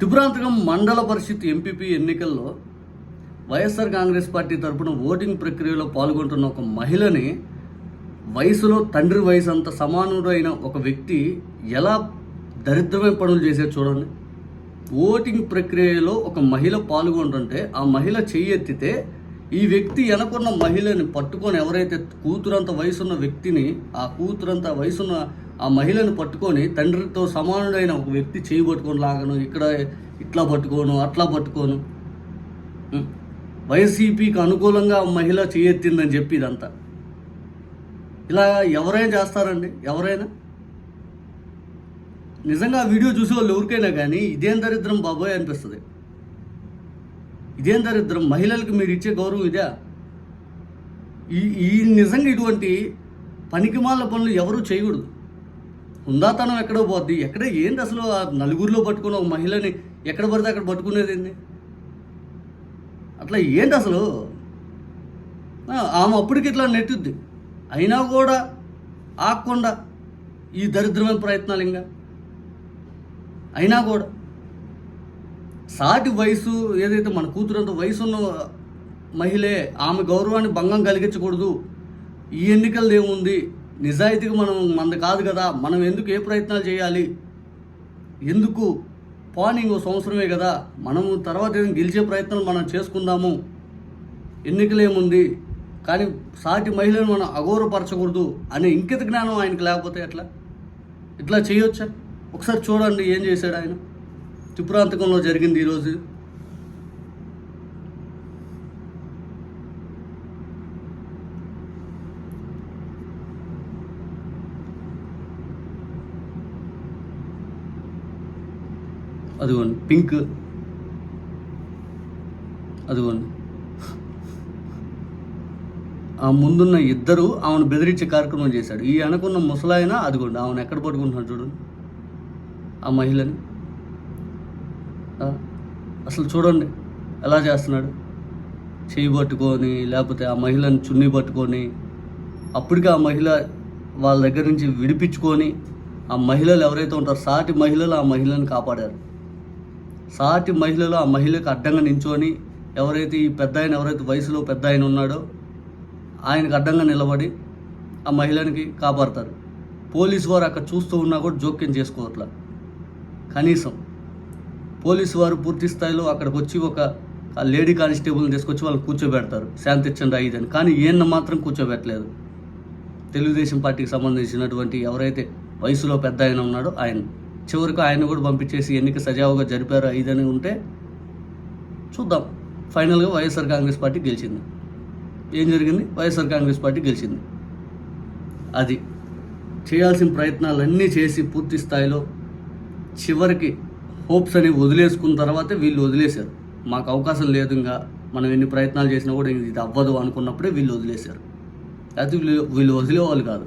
త్రిపురాంతకం మండల పరిషత్ ఎంపీపీ ఎన్నికల్లో వైఎస్ఆర్ కాంగ్రెస్ పార్టీ తరపున ఓటింగ్ ప్రక్రియలో పాల్గొంటున్న ఒక మహిళని వయసులో తండ్రి వయసు అంత సమానుడైన ఒక వ్యక్తి ఎలా దరిద్రమైన పనులు చేసేది చూడండి. ఓటింగ్ ప్రక్రియలో ఒక మహిళ పాల్గొంటుంటే ఆ మహిళ చెయ్యెత్తితే ఈ వ్యక్తి వెనకున్న మహిళని పట్టుకొని ఎవరైతే కూతురంత వయసున్న వ్యక్తిని ఆ కూతురంత వయసున్న ఆ మహిళను పట్టుకొని తండ్రితో సమానుడైన ఒక వ్యక్తి చేయి పట్టుకొని లాగను ఇక్కడ ఇట్లా పట్టుకోను అట్లా పట్టుకోను. వైసీపీకి అనుకూలంగా ఆ మహిళ చేయెత్తిందని చెప్పి ఇదంతా. ఇలా ఎవరైనా చేస్తారండి? ఎవరైనా? నిజంగా ఆ వీడియో చూసే వాళ్ళు ఎవరికైనా కానీ ఇదేం దరిద్రం బాబోయ్ అనిపిస్తుంది. ఇదేం దరిద్రం? మహిళలకు మీరు ఇచ్చే గౌరవం ఇదే. ఈ ఈ నిజంగా ఇటువంటి పనికిమాల పనులు ఎవరు చేయకూడదు. హుందాతనం ఎక్కడో పోద్ది. ఎక్కడ ఏంది అసలు ఆ నలుగురిలో పట్టుకున్న ఒక మహిళని ఎక్కడ పడితే అక్కడ పట్టుకునేది ఏంది? అట్లా ఏంటి అసలు? ఆమె అప్పటికి ఇట్లా నెట్టుద్ది. అయినా కూడా ఆకుండా ఈ దరిద్రమైన ప్రయత్నాలు ఇంకా. అయినా కూడా సాటి వయసు ఏదైతే మన కూతురంత వయసు ఉన్న మహిళే ఆమె గౌరవాన్ని భంగం కలిగించకూడదు. ఈ ఎన్నికలు ఏముంది? నిజాయితీగా మనం మనది కాదు కదా మనం ఎందుకు ఏ ప్రయత్నాలు చేయాలి? ఎందుకు? పోనీ ఇంకో సంవత్సరమే కదా మనము తర్వాత ఏదైనా గెలిచే ప్రయత్నం మనం చేసుకుందాము. ఎన్నికలేముంది కానీ సాటి మహిళను మనం అగౌరవపరచకూడదు అనే ఇంకిత జ్ఞానం ఆయనకి లేకపోతే ఎట్లా? ఇట్లా చేయొచ్చా? ఒకసారి చూడండి ఏం చేశాడు ఆయన. త్రిపురాంతకంలో జరిగింది ఈరోజు. అదిగోండి పింక్. అదిగోండి ఆ ముందున్న ఇద్దరు ఆమెను బెదిరించే కార్యక్రమం చేశాడు. ఈ అనుకున్న ముసలాయన అదిగోండి ఆమెను ఎక్కడ పట్టుకుంటున్నాడు చూడండి ఆ మహిళని. అసలు చూడండి ఎలా చేస్తున్నాడు. చేయి పట్టుకొని లేకపోతే ఆ మహిళని చున్నీ పట్టుకొని అప్పటికే ఆ మహిళ వాళ్ళ దగ్గర నుంచి విడిపించుకొని ఆ మహిళలు ఎవరైతే ఉంటారో సాటి మహిళలు ఆ మహిళని కాపాడారు. సాటి మహిళలు ఆ మహిళకు అడ్డంగా నించొని ఎవరైతే ఈ పెద్ద ఆయన ఎవరైతే వయసులో పెద్ద ఆయన ఉన్నాడో ఆయనకు అడ్డంగా నిలబడి ఆ మహిళనికి కాపాడతారు. పోలీసు వారు అక్కడ చూస్తూ ఉన్నా కూడా జోక్యం చేసుకోవట్లా. కనీసం పోలీసు వారు పూర్తి స్థాయిలో అక్కడికి వచ్చి ఒక లేడీ కానిస్టేబుల్ని తీసుకొచ్చి వాళ్ళు కూర్చోబెడతారు. శాంతిచ్చండి ఐదని కానీ ఈయన మాత్రం కూర్చోబెట్టలేదు. తెలుగుదేశం పార్టీకి సంబంధించినటువంటి ఎవరైతే వయసులో పెద్ద ఆయన ఉన్నాడో ఆయన. చివరికి ఆయన కూడా పంపించేసి ఎన్నిక సజావుగా జరిపారు ఇదని ఉంటే చూద్దాం. ఫైనల్గా వైఎస్ఆర్ కాంగ్రెస్ పార్టీ గెలిచింది. ఏం జరిగింది? వైఎస్ఆర్ కాంగ్రెస్ పార్టీ గెలిచింది. అది చేయాల్సిన ప్రయత్నాలన్నీ చేసి పూర్తి స్థాయిలో చివరికి హోప్స్ అని వదిలేసుకున్న తర్వాతే వీళ్ళు వదిలేశారు. మాకు అవకాశం లేదు ఇంకా. మనం ఎన్ని ప్రయత్నాలు చేసినా కూడా ఇది అవ్వదు అనుకున్నప్పుడే వీళ్ళు వదిలేశారు. అది వీళ్ళు వీళ్ళు వదిలేవాళ్ళు కాదు.